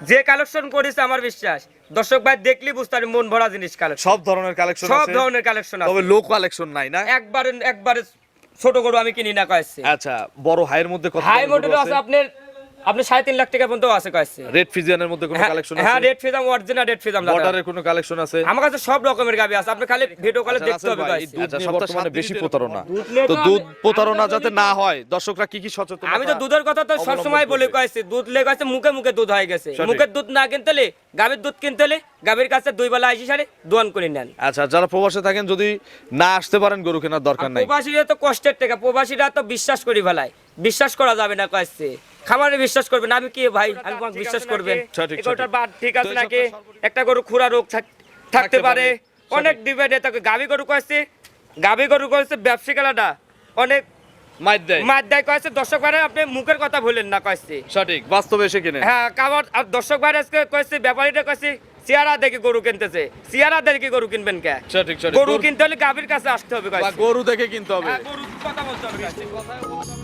যে কালেকশন করেছে আমার বিশ্বাস। দর্শক ভাই দেখলি বুঝতে পারি মন ভরা জিনিস কালেকশন সব ধরনের কালেকশন সব ধরনের কালেকশন তবে লো কালেকশন নাই না? একবারে একবারে ছোট গরু আমি কিনি না কয়েছে আচ্ছা বড় হাইয়ের মধ্যে কত হাই মডেল আছে আপনার আপনি সাড়ে তিন লাখ টাকা পর্যন্ত আছে কয়েছে। রেড ফিজিয়ানের মধ্যে কোনো কালেকশন হ্যাঁ red Friesian original red Friesian বর্ডারের কোনো কালেকশন আছে? আমার কাছে সব রকমের গাবি আছে। আপনি খালি ভিডিও কলে আচ্ছা, দেখতে হবে ভাই, guys। আচ্ছা সপ্তাহ মানে বেশি প্রতারণা। তো তো দুধ আমি- প্রতারণা তো যাতে না হয় দর্শকরা কি কি সচেতন আমি তো দুধের কথা তো অবলম্বন সবসময় বলে। কয়েছি। দুধ লেগে আছে মুখে মুখে দুধ হয়ে গেছে। মুখের দুধ না কিনতে হলে গাভীর দুধ কিনতে হলে গাভীর কাছে দুই বেলা আইসি সারে দোয়ান করে নেন। আচ্ছা যারা প্রবাসে থাকেন যদি না আসতে পারেন গরু কেনার দরকার নাই। প্রবাসীরা তো কষ্টের টাকা। প্রবাসীরা তো বিশ্বাস করি ফেলায়। বিশ্বাস করা যাবে না কয়েছে। খামারে বিশ্বাস করবেন। আমি কি ভাই? আমি তোমাকে বিশ্বাস করবেন। বাদ ঠিক আছে নাকি? একটা গরু খুরা রোগ থাকতে পারে। অনেক ডিবেটে থাকে গাভী গরু কয়েছে। গাভী গরু কয়েছে অনেক মাদ্দায় কয়েছে। দর্শক ভাইরা আপনি মুখের কথা ভুলেন না কয়েছে। সঠিক। বাস্তবে এসে কিনে। হ্যাঁ কাবার আর দর্শক আজকে কয়েছে ব্যাপারীটা কয়েছে দেখে গরু কিনতেছে। চেয়ারা দেখে গরু কিনবেন কে? সঠিক সঠিক। গরু গরু- কিনতে হলে গাভীর কাছে আসতে হবে গরু দেখে কিনতে হবে। হ্যাঁ, কথা বলতে হবে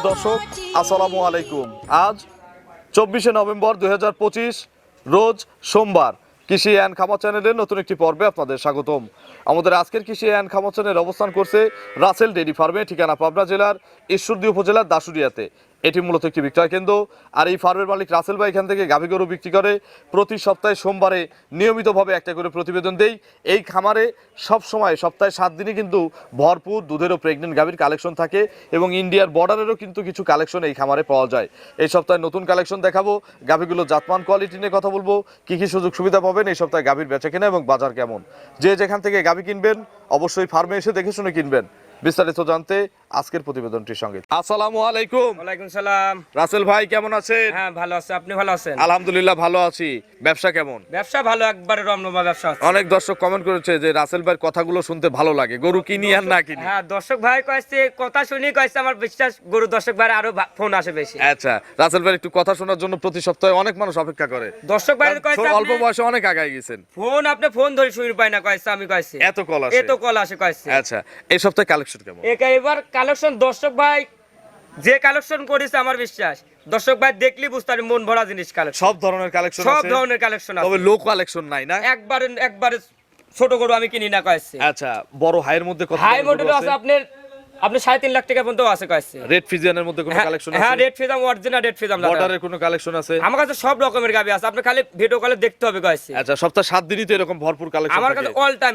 প্রিয় দর্শক, আসসালামু আলাইকুম। আজ চব্বিশে নভেম্বর দুই হাজার পঁচিশ, রোজ সোমবার কৃষি অ্যান্ড খামা চ্যানেলের নতুন একটি পর্বে আপনাদের স্বাগতম। আমাদের আজকের কৃষি অ্যান্ড খামা চ্যানেল অবস্থান করছে রাসেল ডেরি ফার্মে, ঠিকানা পাবনা জেলার ঈশ্বরদী উপজেলার দাসুরিয়াতে এটি মূলত একটি বিক্রয় কেন্দ্র। আর এই ফার্মের মালিক রাসেল ভাই এখান থেকে গাভী গরু বিক্রি করে। প্রতি সপ্তাহে সোমবারে নিয়মিতভাবে একটা করে প্রতিবেদন দেই। এই খামারে সব সময়, সপ্তাহে সাত দিনই কিন্তু ভরপুর দুধেরও প্রেগনেন্ট গাভীর কালেকশন থাকে এবং ইন্ডিয়ার বর্ডারেরও কিন্তু কিছু কালেকশন এই খামারে পাওয়া যায়। এই সপ্তাহে নতুন কালেকশন দেখাবো। গাভীগুলো জাতমান কোয়ালিটি নিয়ে কথা বলব। কি কি সুযোগ সুবিধা পাবেন এই সপ্তাহে গাভীর বেচা কেনা এবং বাজার কেমন? যে যেখান থেকে গাভী কিনবেন, অবশ্যই ফার্মে এসে দেখে শুনে কিনবেন। বিস্তারিত জানতে আজকের প্রতিবেদনটির সঙ্গে। আসসালামু আলাইকুম। ওয়ালাইকুম সালাম। রাসেল ভাই কেমন আছেন? হ্যাঁ ভালো আছে। আপনি ভালো আছেন? আলহামদুলিল্লাহ ভালো আছি। ব্যবসা কেমন? ব্যবসা ভালো একবারে রমরমা ব্যবসা আছে। অনেক দর্শক কমেন্ট করেছে যে রাসেল ভাইয়ের কথাগুলো শুনতে ভালো লাগে। গরু কিনি আর না কিনি। হ্যাঁ দর্শক ভাই কয়েছে কথা শুনি কয়েছে আমার বিশ্বাস গরু দর্শক ভাই আরও ফোন আসে বেশি। আচ্ছা রাসেল ভাই একটু কথা শোনার জন্য প্রতি সপ্তাহে অনেক মানুষ অপেক্ষা করে। দর্শক ভাই কয়েছে অল্প বয়সে অনেক আগায় গেছেন। ফোন আপনি ফোন ধরে শুনি পায় না কয়েছে আমি কয়েছে। এত কল আসে। এত কল আসে কয়েছে। আচ্ছা এই সপ্তাহে কালেকশন কেমন? একা এবার কালেকশন দর্শক ভাই যে কালেকশন করেছে আমার বিশ্বাস দর্শক ভাই দেখলি বুঝতে মন ভরা জিনিস কালেকশন। সব ধরনের কালেকশন সব ধরনের কালেকশন আছে। তবে লো কালেকশন নাই না? একবারে একবারে ছোট গরু আমি কিনি না কয়েছে। আচ্ছা বড় হাইয়ের মধ্যে কত হাই মডেল আছে আপনার আপনি সাড়ে তিন লাখ টাকা পর্যন্ত আছে কয়েছে। রেড ফিজিয়ানের মধ্যে কোনো কালেকশন হ্যাঁ red Friesian original red Friesian বর্ডারের কোনো কালেকশন আছে? আমার কাছে সব রকমের গাবি আছে। আপনি খালি ভিডিও কলে দেখতে হবে কয়েছে। আচ্ছা সপ্তাহে সাত দিনই তো এরকম ভরপুর কালেকশন আমার কাছে অল টাইম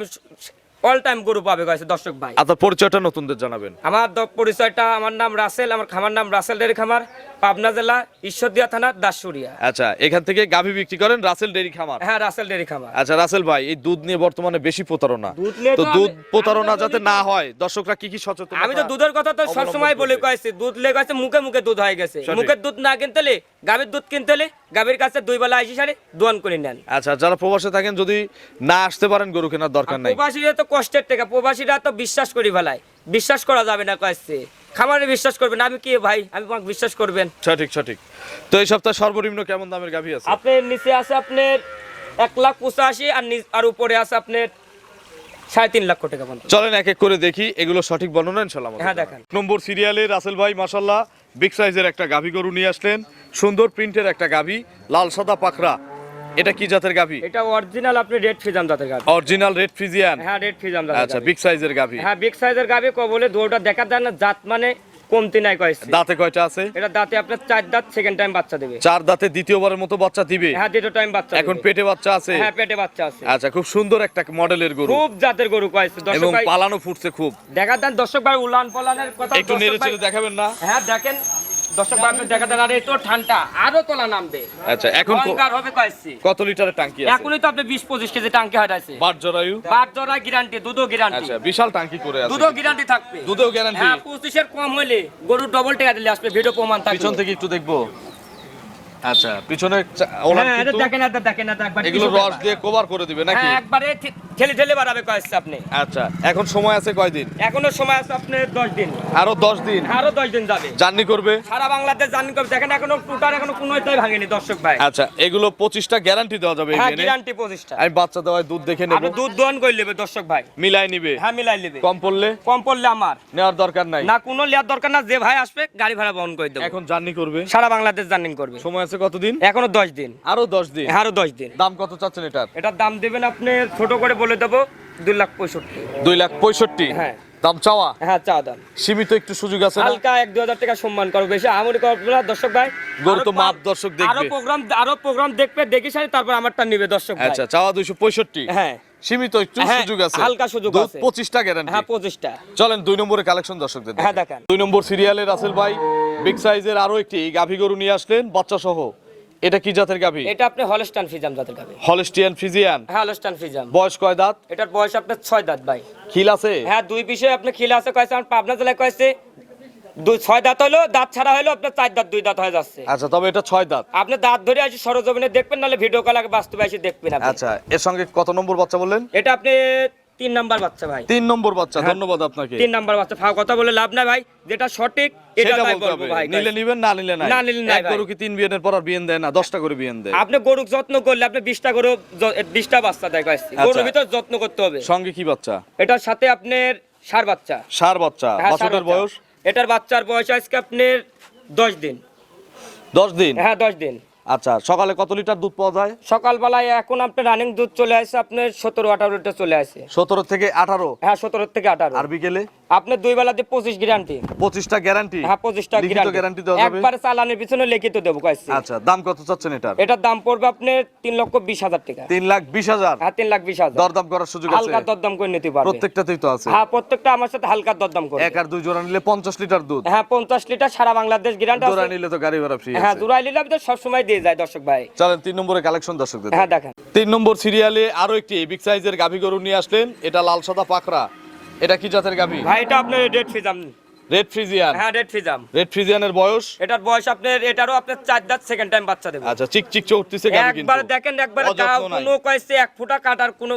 অল টাইম গরু পাবে কয়েছে দর্শক ভাই। আপনার পরিচয়টা নতুনদের জানাবেন। আমার পরিচয়টা আমার নাম রাসেল আমার খামার নাম রাসেল ডেরি খামার পাবনা জেলা ঈশ্বরদিয়া থানা দাসুরিয়া। আচ্ছা এখান থেকে গাভী বিক্রি করেন রাসেল ডেরি খামার? হ্যাঁ রাসেল ডেরি খামার। আচ্ছা রাসেল ভাই এই দুধ নিয়ে বর্তমানে বেশি প্রতারণা। তো দুধ প্রতারণা যাতে না হয় দর্শকরা কি কি সচেতন আমি তো দুধের কথা তো সবসময় বলে কয়েছি দুধ লেগে আছে মুখে মুখে দুধ হয়ে গেছে। মুখের দুধ না কিনতে হলে গাভীর দুধ কিনতেলে গাভীর কাছে দুই বেলা আইসি সারে দোয়ান করে নেন। আচ্ছা যারা প্রবাসে থাকেন যদি না আসতে পারেন গরু কেনার দরকার নাই। প্রবাসীরা তো কষ্টের টাকা প্রবাসীরা তো বিশ্বাস করি ফেলায়। বিশ্বাস করা যাবে না কয়েছে। খামারে বিশ্বাস করবেন আমি কি ভাই? আমি তোমাকে বিশ্বাস করবেন। সঠিক সঠিক। তো এই সপ্তাহে সর্বনিম্ন কেমন দামের গাভী আছে? আপনার নিচে আছে আপনার এক লাখ পঁচাশি আর আর উপরে আছে আপনার সাড়ে তিন লক্ষ টাকা পর্যন্ত। চলেন এক এক করে দেখি এগুলো সঠিক বর্ণনা ইনশাল্লাহ হ্যাঁ। দেখান। নম্বর সিরিয়ালে রাসেল ভাই মাসাল্লাহ বিগ সাইজের একটা গাভী গরু নিয়ে আসলেন। সুন্দর প্রিন্টের একটা গাভী লাল সাদা পাখরা। এটা কি জাতের গাভী? এটা অরিজিনাল আপনি রেড ফিজাম জাতের গাভি। অরিজিনাল রেড ফ্রিজিয়ান হ্যাঁ রেড ফিজাম আচ্ছা জাতের গাভি। বিগ সাইজের গাভী। হ্যাঁ বিগ সাইজের গাভি ক বলে দুটা দেখা যায় না জাত মানে কমতি নাই কয়েছে। দাঁতে কয়টা আছে? এটা দাঁতে আপনার চার দাঁত সেকেন্ড টাইম বাচ্চা দেবে। চার দাঁতে দ্বিতীয়বারের মতো বাচ্চা দিবে? হ্যাঁ দ্বিতীয় টাইম বাচ্চা এখন পেটে বাচ্চা আছে? হ্যাঁ পেটে বাচ্চা আছে। আচ্ছা খুব সুন্দর একটা মডেলের গরু। খুব জাতের গরু কয়েছে। দর্শক ভাই পালানো ফুটছে খুব। দেখা দেন দর্শক ভাই উলান পলানের কথা একটু নেড়ে চেড়ে দেখাবেন না? হ্যাঁ দেখেন দর্শক ভাই আপনি দেখা দেন আর ঠান্ডা আরও তোলা নামবে। আচ্ছা এখন হবে কয়েছি। কত লিটারের টাঙ্কি আছে? এখনই তো আপনি বিশ পঁচিশ কেজি টাঙ্কি হাঁটাইছে। বাট জরায়ু? বাট জরা গ্যারান্টি দুধও গ্যারান্টি আচ্ছা বিশাল টাঙ্কি করে আছে। দুধও গ্যারান্টি থাকবে। দুধেও গ্যারান্টি হ্যাঁ পঁচিশের কম হলে গরুর ডবল টাকা দিলে আসবে ভিডিও প্রমাণ থাকবে। পিছন থেকে একটু দেখব। আচ্ছা পিছনে ওনার হ্যাঁ কিন্তু দেখেন দেখেন একবার এগুলো রস দিয়ে কভার করে দিবে নাকি? হ্যাঁ একবারে ঠেলে ঠেলে বাড়াবে কয়েছে আপনি? আচ্ছা এখন সময় আছে কয়দিন? এখনও সময় আছে আপনার দশ দিন। আরও দশ দিন? আরও দশ দিন যাবে। জার্নি করবে? সারা বাংলাদেশ জানি করবে। দেখেন এখনও টুটার এখনও কোনোটাই ভাঙেনি দর্শক ভাই। আচ্ছা এগুলো পঁচিশটা গ্যারান্টি দেওয়া যাবে হ্যাঁ গ্যারান্টি পঁচিশটা। আমি বাচ্চা দেওয়ায় দুধ দেখে নেব। দুধ দোহন করে নেবে দর্শক ভাই। মিলাই নিবে? হ্যাঁ মিলাই নেবে। কম পড়লে? কম পড়লে আমার। নেওয়ার দরকার নাই? না কোনো লেয়ার দরকার না যে ভাই আসবে গাড়ি ভাড়া বহন করে দেবো। এখন জার্নি করবে? সারা বাংলাদেশ জার্নিং করবে। সময় আছে কতদিন? এখনও দশ দিন। আরও দশ দিন? হ্যাঁ, আরও দশ দিন। দাম কত চাচ্ছেন এটার? এটার দাম দেবেন আপনি ছোট করে বলে দেবো দুই লাখ পঁয়ষট্টি। দুই লাখ পঁয়ষট্টি? হ্যাঁ। দাম চাওয়া? হ্যাঁ চা দাম। সীমিত একটু সুযোগ আছে হালকা এক দু হাজার টাকা সম্মান করো বেশি। আমরি করব দর্শক ভাই গরু তো মাপ দর্শক দেখবে। আরও প্রোগ্রাম আরও প্রোগ্রাম দেখবে দেখে সারি তারপর আমারটা নিবে দর্শক ভাই। আচ্ছা চাওয়া দুইশো পঁয়ষট্টি? হ্যাঁ। সীমিত একটু হ্যাঁ, সুযোগ আছে। হালকা সুযোগ আছে। পঁচিশটা গ্যারান্টি হ্যাঁ পঁচিশটা। চলেন দুই নম্বরে কালেকশন দর্শকদের। হ্যাঁ দেখান। দুই নম্বর সিরিয়ালের রাসেল ভাই বিগ সাইজের আরও একটি গাভী গরু নিয়ে আসলেন বাচ্চা সহ এটা কি জাতের গাভী? এটা আপনি হলস্টান ফিজাম জাতের গাবে হলস্টিয়ান ফিজিয়ান হ্যাঁ হলস্টান ফিজাম বয়স কয় দাঁত? এটার বয়স আপনার ছয় দাঁত ভাই। খিল আছে? হ্যাঁ দুই পিসে আপনি খিল আছে কয়েছে আমার পাবনা জেলায় কয়েছে। দুই ছয় দাঁত হলো দাঁত ছাড়া হলো আপনার চার দাঁত দুই দাঁত হয়ে যাচ্ছে। আচ্ছা তবে এটা ছয় দাঁত। আপনি দাঁত ধরে আসি সরজমিনে দেখবেন নাহলে ভিডিও কল আগে বাস্তবে এসে দেখবেন আপনি। আচ্ছা এর সঙ্গে কত নম্বর বাচ্চা বললেন? এটা আপনি তিন নাম্বার বাচ্চা ভাই। তিন নম্বর বাচ্চা হ্যাঁ। ধন্যবাদ আপনাকে। তিন নাম্বার বাচ্চা ফাও কথা বলে লাভ নাই ভাই যেটা সঠিক এটা তাই বলব ভাই নিলে নিবেন না নিলে নাই। না নিলে নাই গরু কি তিন বিয়েনের পর আর বিয়েন দেয় না দশটা করে বিয়েন দেয়। আপনি গরু যত্ন করলে আপনি গরু বাচ্চা দেয় আচ্ছা। গরুর ভিতর যত্ন করতে হবে। সঙ্গে কি বাচ্চা? এটার সাথে আপনার সার বাচ্চা। সার বাচ্চা। হ্যাঁ, বাচ্চা। বয়স? এটার বাচ্চার বয়স আজকে আপনার দশ দিন। দশ দিন? হ্যাঁ দশ দিন। আচ্ছা সকালে কত লিটার দুধ পাওয়া যায়? সকালবেলায় এখন আপনার রানিং দুধ চলে আসে আপনার সতেরো আঠারো লিটার চলে আসে। সতেরো থেকে আঠারো? হ্যাঁ সতেরো থেকে আঠারো। আর বিকেলে? আপনার দুই বেলাতে পঁচিশ গ্যারান্টি পঁচিশটা গ্যারান্টি হ্যাঁ পঁচিশটা গ্যারান্টি একবার চালানের পিছনে লিখিত দেবো কয়েছে আচ্ছা দাম কত চাচ্ছেন এটার? এটার দাম পড়বে আপনার তিন লক্ষ বিশ হাজার টাকা। তিন লাখ বিশ হাজার? হ্যাঁ তিন লাখ বিশ হাজার। দরদাম করার সুযোগ আছে? হালকা দরদাম করে নিতে পারবে। প্রত্যেকটাতেই তো আছে। হ্যাঁ প্রত্যেকটা আমার সাথে হালকা দরদাম করে। এক আর দুই জোড়া নিলে পঞ্চাশ লিটার দুধ। হ্যাঁ পঞ্চাশ লিটার সারা বাংলাদেশ গ্যারান্টি জোড়া নিলে তো গাড়ি ভাড়া ফ্রি হ্যাঁ জুড়াই নিলে আমি তো সবসময় দিয়ে যায় দর্শক ভাই। চলেন তিন নম্বরে কালেকশন দর্শকদের হ্যাঁ দেখেন। তিন নম্বর সিরিয়ালে আরও একটি বিগ সাইজের গাভী গরু নিয়ে আসলেন। এটা লাল সাদা পাকড়া এটা কি জাতের গাভী? ভাই এটা আপনার রেড ফিজাম রেড ফ্রিজিয়ান হ্যাঁ রেড ফিজাম রেড ফ্রিজিয়ানের বয়স? এটার বয়স আপনার এটারও আপনার চার দাঁত সেকেন্ড টাইম বাচ্চা দেবে। আচ্ছা চিক চিক চড়তেছে গাভী কিন্তু। একবার দেখেন একবার দাও কোনো কয়েছে এক ফুটা কাটার কোনো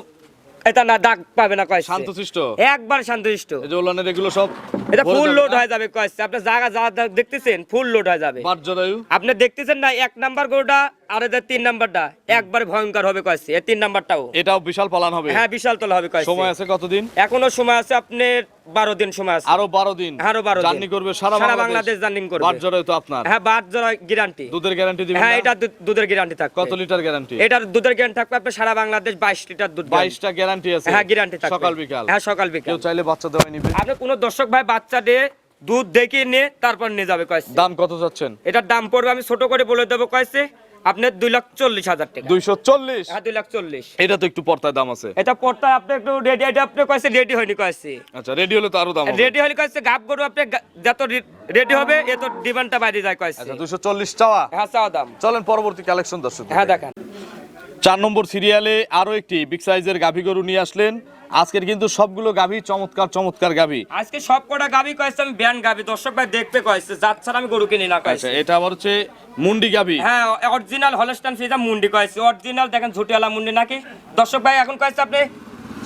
এটা না দাগ পাবে না কয় শান্তশিষ্ট? একবার শান্তশিষ্ট। এই যে ওলানের এগুলো সব এটা ফুল লোড হয়ে যাবে কয়েছে আপনি জায়গা যা দেখতেছেন ফুল লোড হয়ে যাবে। আপনি দেখতেছেন না এক নাম্বার গরুটা আর এদের তিন নাম্বারটা। একবার ভয়ঙ্কর হবে কয়েছে এই তিন নাম্বারটাও। এটাও বিশাল পালান হবে। হ্যাঁ বিশাল তলা হবে কয়েছে সময় আছে কতদিন? এখনও সময় আছে আপনার বারো দিন সময় আছে। আরও বারো দিন। আরও 12 জার্নি করবে সারা সারা বাংলাদেশ। জার্নি করবে। বাট জরায়ু তো আপনার। হ্যাঁ গ্যারান্টি দুধের গ্যারান্টি দিবেন হ্যাঁ এটা দুধের গ্যারান্টি থাকবে। কত লিটার গ্যারান্টি এটার দুধের গ্যারান্টি থাকবে আপনার সারা বাংলাদেশ বাইশ লিটার দুধ guarantee। বাইশটা গ্যারান্টি আছে। হ্যাঁ গ্যারান্টি থাকবে। সকাল বিকাল। হ্যাঁ সকাল বিকাল। কেউ চাইলে বাচ্চা দেওয়াই নিবে। আপনি কোনো দর্শক ভাই বাচ্চা দিয়ে দুধ দেখে নিয়ে তারপর নিয়ে যাবে কয়েছে। দাম কত যাচ্ছেন এটার দাম পড়বে আমি ছোট করে বলে দেবো কয়েছে। আপনার দুই লাখ চল্লিশ হাজার টাকা। দুইশো চল্লিশ? হ্যাঁ দুই লাখ চল্লিশ। এটা তো একটু পর্তায় দাম আছে। এটা পড়তে আপনি একটু রেডি এটা আপনি কয়েছে রেডি হয়নি কয়েছে। আচ্ছা রেডি হলে তো আরও দাম রেডি হলে কয়েছে গাপ গরু আপনি যত রেডি হবে এত ডিমান্ডটা বাইরে যায় কয়েছে। আচ্ছা দুইশো চল্লিশ চাওয়া? হ্যাঁ চাওয়া দাম। চলেন পরবর্তী কালেকশন দর্শক হ্যাঁ দেখান। চার নম্বর সিরিয়ালে আরও একটি বিগ সাইজের গাভী গরু নিয়ে আসলেন। আজকের কিন্তু সবগুলো গাভী চমৎকার চমৎকার গাভী। আজকে সব কটা গাবি কয়েছে আমি ব্যান গাবি দর্শক ভাই দেখতে কয়েছে যার ছাড়া আমি গরু কিনি না আচ্ছা কয়েছে এটা আবার হচ্ছে মুন্ডি গাভী। হ্যাঁ অরিজিনাল হলস্টান ফিজা মুন্ডি কয়েছে অরিজিনাল দেখেন ঝুটিওয়ালা মুন্ডি নাকি। দর্শক ভাই এখন কয়েছে আপনি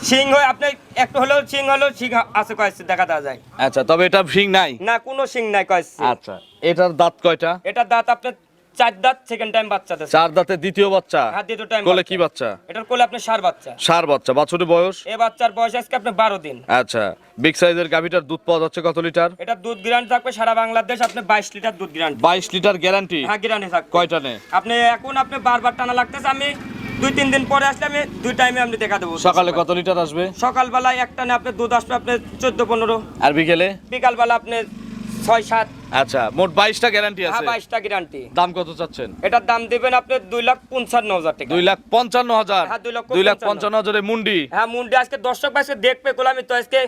সিং হয়ে আপনি একটু হলেও সিং হলেও সিং আছে কয়েছে দেখা দেওয়া যায়। আচ্ছা তবে এটা সিং নাই? না কোনো সিং নাই কয়েছে। আচ্ছা এটার দাঁত কয়টা? এটার দাঁত আপনার চার দাঁত সেকেন্ড টাইম বাচ্চা দেয় চার দাঁতে দ্বিতীয় বাচ্চা? হ্যাঁ দ্বিতীয় টাইম কোলে কি বাচ্চা? এটার কোলে আপনার সার বাচ্চা। সার বাচ্চা। বাছুরের বয়স? এ বাচ্চার বয়স আজকে আপনার বারো দিন। আচ্ছা। বিগ সাইজের গাভীটার দুধ পাওয়া যাচ্ছে কত লিটার? এটা দুধ গ্রান্ট থাকবে সারা বাংলাদেশ আপনি বাইশ লিটার দুধ গ্রান্ট বাইশ লিটার গ্যারান্টি হ্যাঁ গ্রান্টি থাকবে। কয়টা নে আপনি এখন আপনি বারবার টানা লাগতেছে আমি দুই তিন দিন পরে আসলে আমি দুই টাইমে আপনি দেখা দেবো। সকালে কত লিটার আসবে? সকালবেলায় একটা না আপনার দুধ আসবে আপনার চোদ্দ পনেরো। আর বিকেলে? বিকালবেলা আপনি ছয় সাত। আচ্ছা মোট বাইশটা গ্যারান্টি হ্যাঁ আছে। বাইশটা গ্যারান্টি দাম কত চাচ্ছেন? এটার দাম দিবেন আপনি দুই লাখ পঞ্চান্ন হাজার টাকা। দুই লাখ পঞ্চান্ন হাজার। হ্যাঁ, দুই লাখ পঞ্চান্ন। হাজারে মুন্ডি। হ্যাঁ মুন্ডি আজকে দর্শক ভাই দেখবে কোলা আমি তো আজকে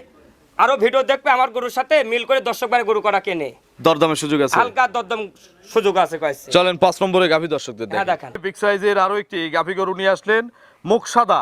আরও ভিডিও দেখবে আমার গরুর সাথে মিল করে দর্শক ভাই গরু করা কেনে। দরদামের সুযোগ আছে। হালকা দরদম সুযোগ আছে কয়েছে। চলেন পাঁচ নম্বরে গাভী দর্শকদের হ্যাঁ, দেখান। দেখান। বিগ সাইজের আরও একটি গাভী গরু নিয়ে আসলেন মুখ সাদা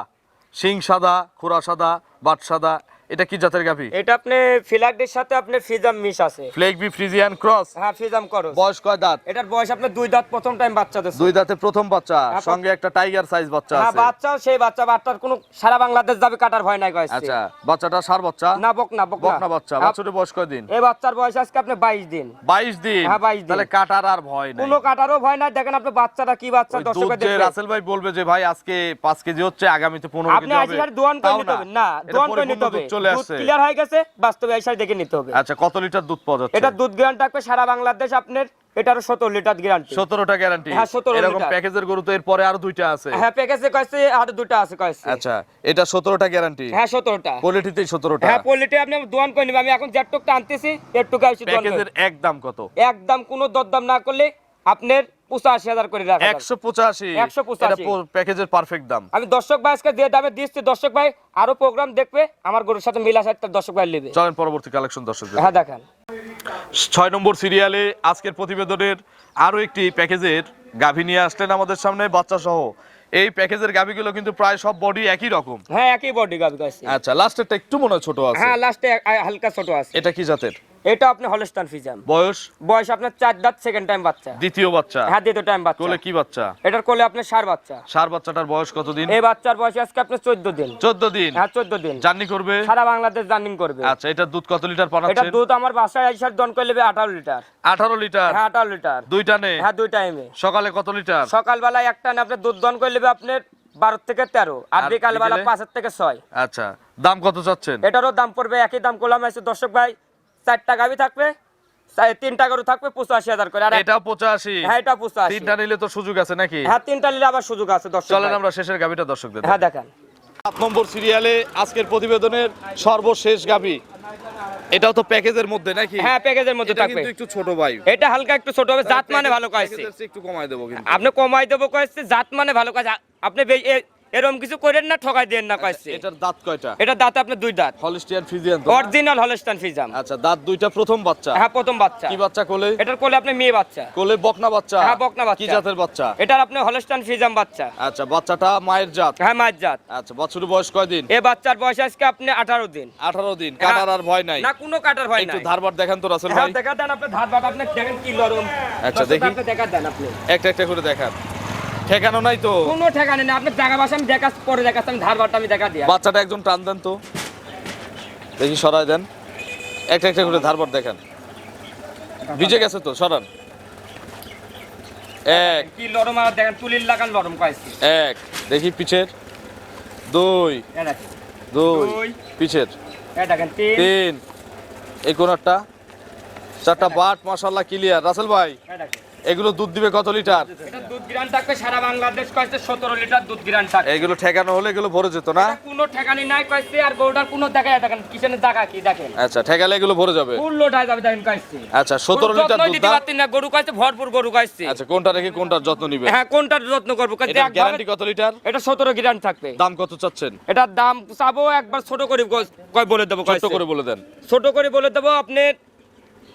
শিং সাদা খুরা সাদা বাট সাদা। এটা কি জাতের গাভী? এটা আপনি ফিলাকটির সাথে আপনি ফিজাম মিশ আছে। ফ্লেক বি ফ্রিজিয়ান ক্রস হ্যাঁ ফিজাম করো বয়স কয় দাঁত? এটার বয়স আপনার দুই দাঁত প্রথম টাইম বাচ্চা দিচ্ছে দুই দাঁতে প্রথম বাচ্চা হ্যাঁ, সঙ্গে একটা টাইগার সাইজ বাচ্চা আছে হ্যাঁ আছে। বাচ্চাও সেই বাচ্চা বাচ্চার কোনো সারা বাংলাদেশ যাবে কাটার ভয় নাই কয়েছে আচ্ছা বাচ্চাটা সার বাচ্চা? না বক না। বক বকনা বাচ্চা বাচ্চাটার বয়স কয় দিন? এই বাচ্চার বয়স আজকে আপনি বাইশ দিন। বাইশ দিন? হ্যাঁ, 22 দিন। তাহলে কাটার আর ভয় নেই। কোনো কাটারও ভয় নাই। দেখেন আপনি বাচ্চাটা কি বাচ্চা দর্শকের দেখবে। রাসেল ভাই বলবে যে ভাই আজকে পাঁচ কেজি হচ্ছে আগামীতে পনেরো আপনি কেজি আইসি হবে। খালি দোয়ান করে নিতে হবে। না দোয়ান করে নিতে হবে। চলে আসছে ক্লিয়ার হয়ে গেছে বাস্তবে আইসার দেখে নিতে হবে। আচ্ছা কত লিটার দুধ পাওয়া যাচ্ছে? এটা দুধ গ্যারান্টি থাকবে সারা বাংলাদেশ আপনার এটারও সত্তর লিটার গ্যারান্টি গ্যারান্টি হ্যাঁ, 17 এরকম প্যাকেজের গরু তো আরও দুইটা আছে। হ্যাঁ প্যাকেজে কয়েছে আর দুটো আছে কয়েছে। আচ্ছা এটা গ্যারান্টি হ্যাঁ কোয়ালিটিতেই হ্যাঁ পলিটে আপনি দোয়ান করে নিবে আমি এখন যেটুকটা আনতেছি এটুকু দোয়ান প্যাকেজের এক দাম কত? একদম কোনো দরদাম না করলে আপনার পঁচাশি হাজার করে রাখা একশো পঁচাশি। 185 এটা প্যাকেজের পারফেক্ট দাম। আমি দর্শক ভাই আজকে যে দামে দিচ্ছি দর্শক ভাই আরও প্রোগ্রাম দেখবে আমার গরুর সাথে মিলা সাথে দর্শক ভাই নেবে। চলেন পরবর্তী কালেকশন দর্শকদের। হ্যাঁ দেখেন। ছয় নম্বর সিরিয়ালে আজকের প্রতিবেদনের আরও একটি প্যাকেজের গাভী নিয়ে আসলেন আমাদের সামনে বাচ্চা সহ এই প্যাকেজের গাভীগুলো কিন্তু প্রায় সব বডি একই রকম। হ্যাঁ একই বডি গাবি আচ্ছা লাস্টেরটা একটু মনে হয় ছোট আছে। হ্যাঁ লাস্টে হালকা ছোট আছে। এটা কি জাতের? এটা আপনি হলস্টান ফিজাম বয়স? বয়স আপনার চার দাঁত সেকেন্ড টাইম বাচ্চা। দ্বিতীয় বাচ্চা? হ্যাঁ দ্বিতীয় টাইম বাচ্চা। কোলে কি বাচ্চা? এটার কোলে আপনার সার বাচ্চা। সার বাচ্চাটার বয়স কতদিন? এই বাচ্চার বয়স আজকে আপনার চোদ্দ দিন। চোদ্দ দিন? হ্যাঁ চোদ্দ দিন। জার্নি করবে? সারা বাংলাদেশ জার্নিং করবে। আচ্ছা এটার দুধ কত লিটার এটা দুধ আমার বাসায় আইসার দন করে নেবে আঠারো লিটার। আঠারো লিটার? হ্যাঁ আঠারো লিটার। দুইটা নে? হ্যাঁ দুই টাইমে সকালে কত লিটার? সকালবেলায় একটা না আপনি দুধ দন করে নেবে আপনার বারো থেকে তেরো আর বিকালবেলা বিকেলে? পাঁচের থেকে ছয়। আচ্ছা দাম কত চাচ্ছেন? এটারও দাম পড়বে একই দাম করলাম আছে দর্শক ভাই চারটা থাকবে চাই- তিনটা গরু থাকবে পঁচাশি হাজার করে। আর এটা পঁচাশি। হ্যাঁ এটা পঁচাশি। তিনটা নিলে তো সুযোগ আছে নাকি? হ্যাঁ তিনটা নিলে আবার সুযোগ আছে দর্শক চলেন আমরা শেষের গাভিটা দর্শকদের হ্যাঁ দেখেন। সাত নম্বর সিরিয়ালে আজকের প্রতিবেদনের সর্বশেষ গাভি এটাও তো প্যাকেজের মধ্যে নাকি? হ্যাঁ প্যাকেজের মধ্যে থাকবে কিন্তু একটু ছোট ভাই। এটা হালকা একটু ছোট হবে জাত মানে ভালো চেয়ে একটু কমাই দেবো আপনি কমাই দেবো কয়েছে জাত মানে ভালো কাছে আপনি এরকম কিছু করেন না ঠকাই দেন না কয়েছে এটার দাঁত কয়টা? এটা দাঁত আপনার দুই দাঁত। হলিস্টিয়ান ফ্রিজিয়ান তো অরিজিনাল হলস্টান ফিজাম আচ্ছা দাঁত দুইটা প্রথম বাচ্চা? হ্যাঁ প্রথম বাচ্চা। কি বাচ্চা কোলে? এটার কোলে আপনি মেয়ে বাচ্চা। কোলে বকনা বাচ্চা? হ্যাঁ, বকনা বাচ্চা। কি জাতের বাচ্চা? এটার আপনি হলস্টান ফিজাম বাচ্চা। আচ্ছা বাচ্চাটা মায়ের জাত? হ্যাঁ মায়ের জাত। আচ্ছা বছরের বয়স কয় দিন এ বাচ্চার বয়স আজকে আপনি আঠারো দিন। আঠারো দিন কাটার আর ভয় নাই। না কোনো কাটার ভয় নাই। একটু ধারবার দেখান তো রাসেল হ্যাঁ ভাই। দেখা দেন আপনি ধার বাট আপনি দেখেন কি নরম। আচ্ছা, দেখি। দেখা দেন আপনি। একটা একটা করে দেখান। ঠেকানো নাই তো? কোনো ঠেকানে না আপনার জায়গা বাসা আমি দেখা পরে দেখাচ্ছি আমি ধার বাটটা আমি দেখা দিয়া। বাচ্চাটা একজন টান দেন তো। দেখি সরাই দেন। একটা একটা করে ধারবার দেখান। ভিজে গেছে তো সরান। এক। কি নরম আর দেখেন তুলির লাগান নরম কয়েছে। এক। দেখি পিছের দুই। দুই। দুই। পিছের তিন। তিন। এই কোনারটা। চারটা বাট মাশাল্লাহ ক্লিয়ার। রাসেল ভাই। এগুলো দুধ দিবে কত লিটার? দুধ গ্রান থাকবে সারা বাংলাদেশ কয়েছে সতেরো লিটার দুধ গ্রান থাকবে। এগুলো ঠেকানো হলে এগুলো ভরে যেত না? কোনো ঠেকানি নাই কয়েছে আর গরুটার কোনো দেখা দেখেন কিচেনের জায়গা কি দেখেন? আচ্ছা ঠেকালে এগুলো ভরে যাবে। ফুল লোড হয়ে যাবে দেখেন কয়েছে। আচ্ছা সতেরো লিটার দুধ দিতে না পারতেন না গরু কয়েছে ভরপুর গরু কয়েছে। আচ্ছা কোনটা রেখে কোনটার যত্ন নিবে? হ্যাঁ কোনটার যত্ন করব? গ্যারান্টি কত লিটার? এটা সতেরো গ্রান থাকবে। দাম কত চাচ্ছেন? এটার দাম চাবো একবার ছোট করে বলে দেবো কয়েছে। করে বলে দেন। ছোট করে বলে দেবো আপনি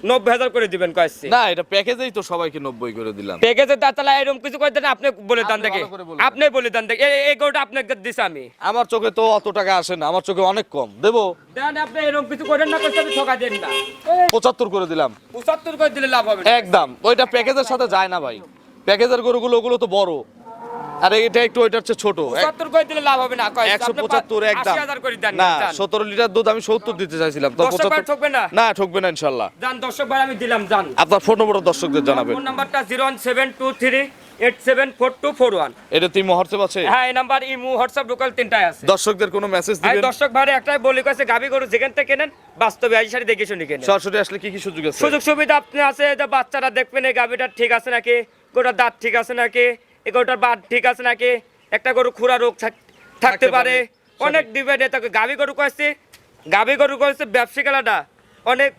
নব্বই হাজার করে দিবেন কয়েছে না এটা প্যাকেজেই তো সবাইকে নব্বই করে দিলাম। প্যাকেজের দাঁতালা এরকম কিছু করে দেন আপনি বলে দেন দেখে। আপনি বলে দেন দেখে। এই- এই গরুটা আপনাকে দিছি আমি। আমার চোখে তো অত টাকা আসে না আমার চোখে অনেক কম। দেবো? দেন আপনি এরকম কিছু করেন না করতে ঠকা দেন না। পঁচাত্তর করে দিলাম। পঁচাত্তর করে দিলে লাভ হবে একদম। ওইটা প্যাকেজের সাথে যায় না ভাই। প্যাকেজের গরুগুলো ওগুলো তো বড়। আর এটা একটু ওইটার চেয়ে ছোট। পঁচাত্তর করে দিলে লাভ হবে না কয়? একশো পঁচাত্তর একদম। না সতেরো লিটার দুধ আমি সত্তর দিতে চাইছিলাম। তো দর্শক ভাই 75 ঠকবে না? না ঠকবে না ইনশাল্লাহ। দর্শক ভাই আমি দিলাম আপনার ফোন নম্বর দর্শকদের জানাবেন। ফোন নাম্বারটা zero one seven two three eight seven four two four one. এটা হোয়াটসঅ্যাপ আছে? হ্যাঁ এই নাম্বার ইমু হোয়াটসঅ্যাপ লোকাল তিনটায় আছে। দর্শকদের কোনো মেসেজ দিবেন? দর্শক ভাই একটাই বলি কাছে গাবি গরু যেখান থেকে কেনেন বাস্তবে আই সারি দেখে শুনে কেনেন। সরাসরি আসলে কি কি সুযোগ আছে? সুযোগ সুবিধা আপনি আছে যে বাচ্চারা দেখবেন এই গাবিটা ঠিক আছে নাকি? গোটার দাঁত ঠিক আছে নাকি? এই গরুটার বাদ ঠিক আছে নাকি? একটা গরু খুরা রোগ থাক- থাকতে পারে। অনেক ডিবেট তাকে গাভি গরু কয়েছে। গাভি গরু কয়েছে ব্যবসা খেলাটা অনেক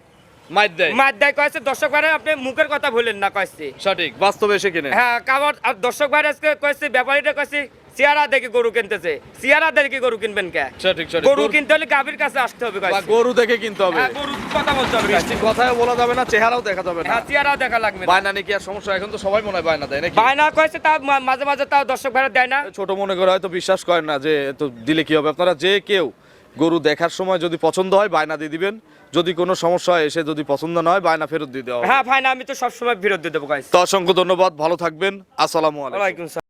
কয়েছে। দর্শক ভাই আপনি মুখের কথা ভুলেন না কয়েছে। সঠিক। বাস্তবে এসে কিনে। হ্যাঁ কাবার আর দর্শক ভাই আজকে কয়েছে ব্যাপারীটা কয়েছে চেহারা দেখে গরু কিনতেছে। চেহারা দেখে গরু কিনবেন কে? গরু কিনতে হলে গাভীর কাছে আসতে হবে গরু দেখে কিনতে হবে। হ্যাঁ গরু কথা বলতে হবে কয়েছে। বলা যাবে না চেহারাও দেখা যাবে না। হ্যাঁ চেহারাও দেখা লাগবে বায়না নিয়ে কি আর সমস্যা? এখন তো সবাই মনে হয় বায়না দেয় নাকি? বায়না কয়েছে মা- মাঝে মাঝে তাও দর্শক ভাড়া দেয় না। ছোট মনে করে হয়তো বিশ্বাস করেন না যে তো দিলে কি হবে। আপনারা যে কেউ গরু দেখার সময় যদি পছন্দ হয় বায়না দিয়ে দিবেন। যদি কোনো সমস্যা হয় এসে যদি পছন্দ না হয় বায়না ফেরত দিয়ে দেওয়া। হ্যাঁ ফাইন আমি তো সবসময় ফেরত দিয়ে দেবো তো অসংখ্য ধন্যবাদ ভালো থাকবেন। আসসালামু আলাইকুম।